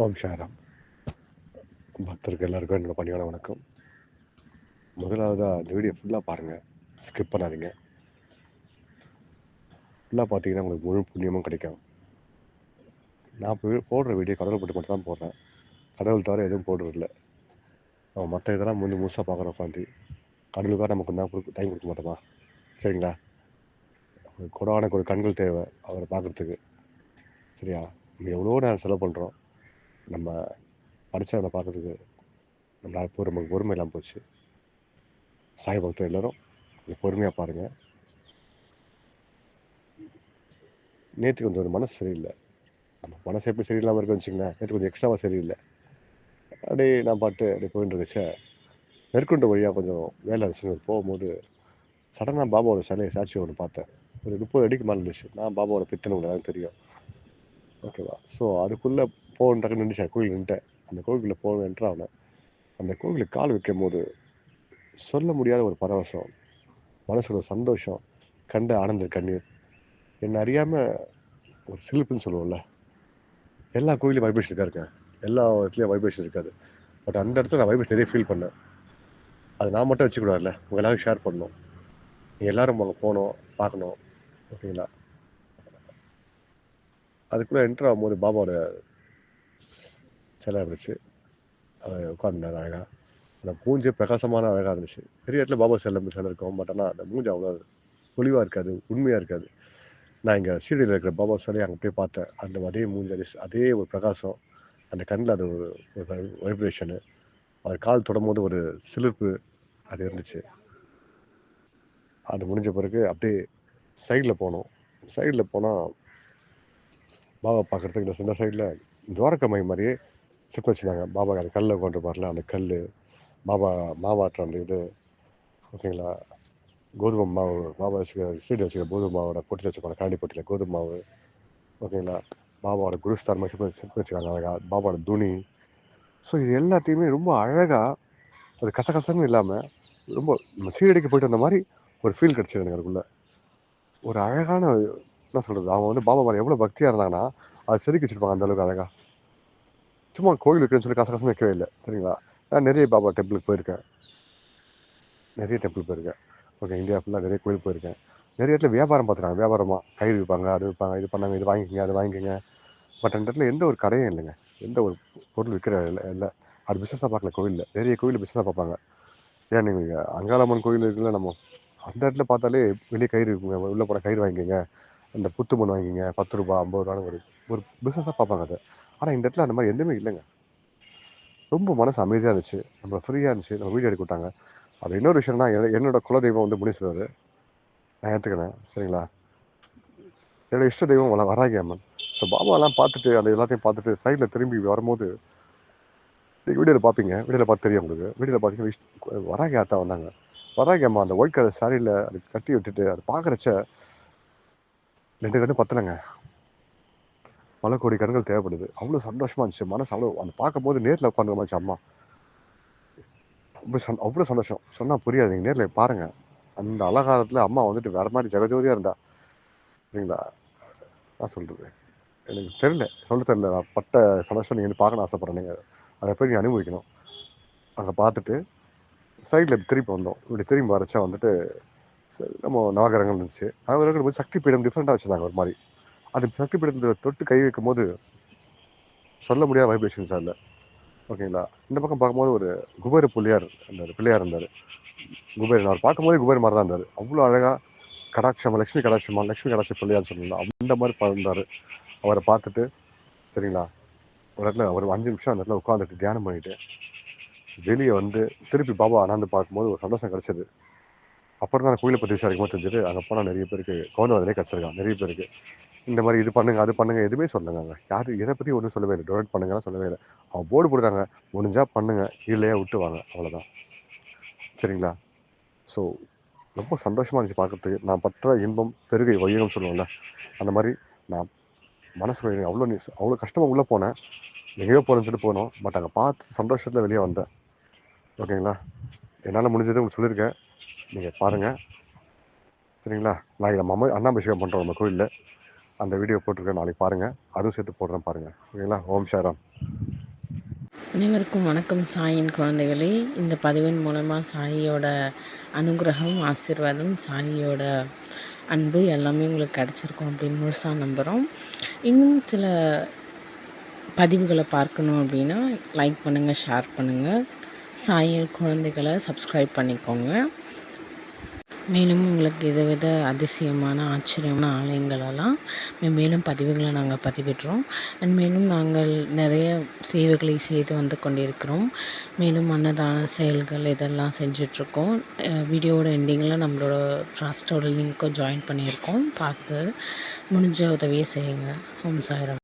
ஓம் ஷாராம் பக்தருக்கு எல்லாருக்கும் என்னோட பணியான வணக்கம். முதலாவதாக இந்த வீடியோ ஃபுல்லாக பாருங்கள் ஸ்கிப் பண்ணாதீங்க. ஃபுல்லாக பார்த்தீங்கன்னா உங்களுக்கு முழு புண்ணியமும் கிடைக்கும். நான் இப்போ போடுற வீடியோ கடவுள் பட்டு மட்டும் தான் போடுறேன். கடவுள் தவிர எதுவும் போடுறதில்ல. அவன் மற்ற இதெல்லாம் முந்து முழுசாக பார்க்குற உட்காந்து கடவுளுக்காக நமக்கு தான் கொடுக்க டைம் கொடுக்க மாட்டோமா? சரிங்களா? கொடான ஒரு கண்கள் தேவை அவரை பார்க்குறதுக்கு சரியா? நம்ம எவ்வளோ நேரம் செலவு பண்ணுறோம் நம்ம படித்தவனை பார்க்கறதுக்கு நம்மளால் போ நமக்கு பொறுமை இல்லாமல் போச்சு. சாய் பக்தர் எல்லோரும் கொஞ்சம் பொறுமையாக பாருங்கள் நேற்று கொஞ்சம் ஒரு மனசு சரியில்லை. நம்ம மனசு எப்படி சரியில்லாமல் இருக்குன்னு வச்சுங்களேன் நேற்று கொஞ்சம் எக்ஸ்ட்ராவாக சரியில்லை. அப்படியே நான் பாட்டு அப்படியே போயிட்டு இருந்துச்சே. நெற்கொண்ட வழியாக கொஞ்சம் வேலை இருந்துச்சு போகும்போது சடனாக பாபாவோட சிலையை சாட்சி ஒன்று பார்த்தேன். ஒரு முப்பது அடிக்கு மேலே இருந்துச்சு. நான் பாபாவோட பித்தனை உங்களுக்கு தெரியும். ஓகேவா ஸோ அதுக்குள்ளே போகணும் டக்குன்னு நின்றுச்சேன் கோயில் நின்ட்டேன் அந்த கோவிலுக்குள்ளே என்ட்ரு என்ட்ரானேன் அந்த கோவிலுக்கு கால் வைக்கும் போது சொல்ல முடியாத ஒரு பரவசம் மனசுல ஒரு சந்தோஷம் கண்ட ஆனந்த கண்ணீர். என்னை அறியாமல் ஒரு சிலிப்புன்னு சொல்லுவோம்ல எல்லா கோயிலையும் வைப்ரேஷன் இருக்கா இருக்கேன் எல்லா இடத்துலையும் வைப்ரேஷன் இருக்காது. பட் அந்த இடத்துல நான் வைப்ரேஷன் நிறைய ஃபீல் பண்ணேன். அது நான் மட்டும் வச்சுக்கூடாதுல்ல உங்கள் எல்லாரும் ஷேர் பண்ணணும். நீங்கள் எல்லாரும் அங்கே போகணும் பார்க்கணும் ஓகேங்களா அதுக்குள்ளே என்ட்ரு ஆகும்போது பாபாவோட சிலை இருந்துச்சு. அதை உட்காந்துருந்தார் அழகாக அந்த மூஞ்சி பிரகாசமான அழகாக இருந்துச்சு. பெரிய இடத்துல பாபா சிலை சிலை இருக்கும். பட் ஆனால் அந்த மூஞ்சி அவ்வளோ பொலிவாக இருக்காது உண்மையாக இருக்காது. நான் இங்கே சீடியில் இருக்கிற பாபா சிலையை அங்கே போய் பார்த்தேன். அந்த அதே மூஞ்சி அதே ஒரு பிரகாசம். அந்த கண்ணில் அது ஒரு ஒரு வைப்ரேஷனு அவர் கால் தொடும்போது ஒரு சிலிர்ப்பு அது இருந்துச்சு. அது முடிஞ்ச பிறகு அப்படியே சைடில் போனோம். சைடில் போனால் பாபா பார்க்குறதுக்கு இந்த சின்ன சைடில் துவாரகமை மாதிரியே சிற்பம் வச்சுருந்தாங்க பாபா கார் கல்லை கொண்டு வரல அந்த கல் பாபா மாவாட்டுற அந்த இது ஓகேங்களா? கோதுமை மாவு பாபா வச்சுக்கிற சீடு வச்சுக்க கோதுமை மாவோட பொட்டியில் வச்சுருப்பாங்க காண்டி பொட்டியில் கோதுமை மாவு. ஓகேங்களா? பாபாவோட குருஸ்தான் மாதிரி சிற்பம் வச்சுருக்காங்க அழகாக பாபாவோட துணி. ஸோ இது எல்லாத்தையுமே ரொம்ப அழகாக அது கசகசன்னு இல்லாமல் ரொம்ப நம்ம சீரடிக்கு போயிட்டு வந்த மாதிரி ஒரு ஃபீல் கிடச்சிது எனக்கு அதுக்குள்ளே. ஒரு அழகான என்ன சொல்கிறது அவங்க வந்து பாபா மாதிரி எவ்வளோ பக்தியாக இருந்தாங்கன்னா அதை செதுக்கி வச்சுருப்பாங்க அந்தளவுக்கு அழகாக சும்மா கோயில் இருக்குன்னு சொல்லி கசகசம் வைக்கவே இல்லை சரிங்களா? நான் நிறைய பாபா டெம்பிளுக்கு போயிருக்கேன். நிறைய டெம்பிள் போயிருக்கேன். ஓகே இந்தியா ஃபுல்லாக நிறைய கோயில் போயிருக்கேன். நிறைய இடத்துல வியாபாரம் பார்த்துருக்காங்க வியாபாரமாக கயிறு விற்பாங்க அது விற்பாங்க இது பண்ணாங்க இது வாங்கிக்கோங்க அது வாங்கிக்கோங்க. பட் அந்த இடத்துல எந்த ஒரு கடையும் இல்லைங்க. எந்த ஒரு பொருள் விற்கிற இல்லை இல்லை. அது பிஸ்னஸாக பார்க்கல கோயிலில். நிறைய கோயில் பிஸ்னஸாக பார்ப்பாங்க. ஏன் நீங்கள் அங்காளம்மன் கோயில் இருக்குல்ல நம்ம அந்த இடத்துல பார்த்தாலே வெளியே கயிறு இருக்குங்க. உள்ளே போன கயிறு வாங்கிக்கோங்க. அந்த புத்து மண் வாங்கிங்க பத்து ரூபா ஐம்பது ரூபான்னு ஒரு ஒரு பிஸ்னஸாக பார்ப்பாங்க அதை. ஆனால் இந்த இடத்துல அந்த மாதிரி எதுவுமே இல்லைங்க. ரொம்ப மனசு அமைதியாக இருந்துச்சு. நம்ம ஃப்ரீயாக இருந்துச்சு. நம்ம வீடியோ எடுக்க விட்டாங்க. அது இன்னொரு விஷயம்னா என்னோட குலதெய்வம் வந்து முனீஸ்வரர். நான் ஏற்றுக்கிறேன் சரிங்களா? என்னோடய இஷ்ட தெய்வம் வள வராகி அம்மன். ஸோ பாபாலாம் பார்த்துட்டு அந்த எல்லாத்தையும் பார்த்துட்டு சைடில் திரும்பி வரும்போது நீங்கள் வீடியோவில் பார்ப்பீங்க வீடியோவில் பார்த்து தெரியும் உங்களுக்கு. வீடியோவில் பார்த்தீங்கன்னா வராகி ஆத்தா வந்தாங்க. வராகி அம்மா அந்த ஒயிட் கலர் சாரியில் அது கட்டி விட்டுட்டு அது பார்க்குறச்ச ரெண்டு கண்ணு பத்தலைங்க. பல கோடி கண்கள் தேவைப்படுது. அவ்வளோ சந்தோஷமா இருந்துச்சு. மனசு அவ்வளோ அந்த பார்க்கும்போது நேரில் உட்காந்து மாதிரி அம்மா. ரொம்ப சந் அவ்வளோ சந்தோஷம். சொன்னால் புரியாது. நீங்கள் நேரில் பாருங்கள் அந்த அலங்காரத்தில் அம்மா வந்துட்டு வேறு மாதிரி ஜெகஜோதியாக இருந்தா. சரிங்களா நான் சொல்கிறது எனக்கு தெரியல. சொல்ல தெரியல. நான் பட்ட சந்தோஷம் நீங்கள் வந்து பார்க்கணும் ஆசைப்பட்றேன். நீங்கள் அதை போய் நீங்கள் அனுபவிக்கணும். அங்கே பார்த்துட்டு சைடில் திருப்பி வந்தோம். இப்படி திரும்பி வரச்சா வந்துட்டு நம்ம நவகிரகங்கள் இருந்துச்சு. நவகிரகங்கள் சக்தி பீடம் டிஃப்ரெண்ட்டாக வச்சுருந்தாங்க ஒரு மாதிரி. அது சக்தி பீடத்தில் தொட்டு கை வைக்கும் போது சொல்ல முடியாத வைப்ரேஷன்ஸ் அதில் ஓகேங்களா? இந்த பக்கம் பார்க்கும்போது ஒரு குபேர புள்ளியார் இருந்தார் பிள்ளையார் இருந்தார். குபேரன் அவர் பார்க்கும்போதே குபேர் மாதிரி தான் இருந்தார். அவ்வளோ அழகாக கடாட்சமா லக்ஷ்மி கடாட்சமா லக்ஷ்மி கடாட்ச பிள்ளையார் சொல்லலாம் அந்த மாதிரி பிறந்தார். அவரை பார்த்துட்டு சரிங்களா? ஒரு இடத்துல ஒரு அஞ்சு நிமிஷம் அந்த இடத்துல உட்காந்துட்டு தியானம் பண்ணிட்டு வெளியே வந்து திருப்பி பாபா அண்ணாந்து பார்க்கும்போது ஒரு சந்தோஷம் கிடச்சிது. அப்புறம் தான் கோயிலை பற்றி விசாரிக்கும் போது தெரிஞ்சது அங்கே போனால் நிறைய பேருக்கு கவுண்டவர்களே கிடச்சிருக்கான் நிறைய பேருக்கு. இந்த மாதிரி இது பண்ணுங்க அது பண்ணுங்க எதுவுமே சொல்லுங்க யார் இதை பற்றி ஒன்றும் சொல்லவே இல்லை. டொனேட் பண்ணுங்கலாம் சொல்லவே இல்லை. அவன் போர்டு போடுறாங்க முடிஞ்சா பண்ணுங்க. இல்லையா விட்டுவாங்க அவ்வளோதான் சரிங்களா? ஸோ ரொம்ப சந்தோஷமாக இருந்துச்சு பார்க்கறதுக்கு. நான் பற்ற இன்பம் பெருகை வையகம் சொல்லுவோம்ல அந்த மாதிரி நான் மனசு அவ்வளோ அவ்வளோ கஷ்டமாக உள்ளே போனேன். எங்கேயோ போகிறேன்னு சொல்லிட்டு போனோம். பட் அங்கே பார்த்து சந்தோஷத்தில் வெளியே வந்தேன். ஓகேங்களா? என்னால் முடிஞ்சது உங்களுக்கு சொல்லியிருக்கேன். நீங்கள் பாருங்கள் சரிங்களா? நான் நம்ம அம்மா அண்ணாபிஷேகம் பண்ணுறோம் நம்ம கோயிலில். அந்த வீடியோ போட்டிருக்கேன் நாளைக்கு பாருங்கள் அதுவும் சேர்த்து போடுறேன் பாருங்கள் ஓகேங்களா ஓம் ஷாராம் அனைவருக்கும் வணக்கம் சாயின் குழந்தைகளே. இந்த பதிவின் மூலமாக சாயியோட அனுகிரகம் ஆசீர்வாதம் சாயியோட அன்பு எல்லாமே உங்களுக்கு கிடச்சிருக்கும் அப்படின்னு முழுசாக நம்புகிறோம் இன்னும் சில பதிவுகளை பார்க்கணும் அப்படின்னா லைக் பண்ணுங்கள் ஷேர் பண்ணுங்கள் சாயின் குழந்தைகளை சப்ஸ்கிரைப் பண்ணிக்கோங்க. மேலும் உங்களுக்கு இதை வித அதிசயமான ஆச்சரியமான ஆலயங்களெல்லாம் மேலும் பதிவுகளை நாங்கள் பதிவிடுறோம். அண்ட் மேலும் நாங்கள் நிறைய சேவைகளை செய்து வந்து கொண்டிருக்கிறோம். மேலும் அன்னதான செயல்கள் இதெல்லாம் செஞ்சிட்ருக்கோம். வீடியோவோட எண்டிங்கில் நம்மளோட ட்ரஸ்ட்டோட லிங்க்கும் ஜாயின் பண்ணியிருக்கோம். பார்த்து முடிஞ்ச உதவியை செய்யுங்க. ஓம் சாயிரம்.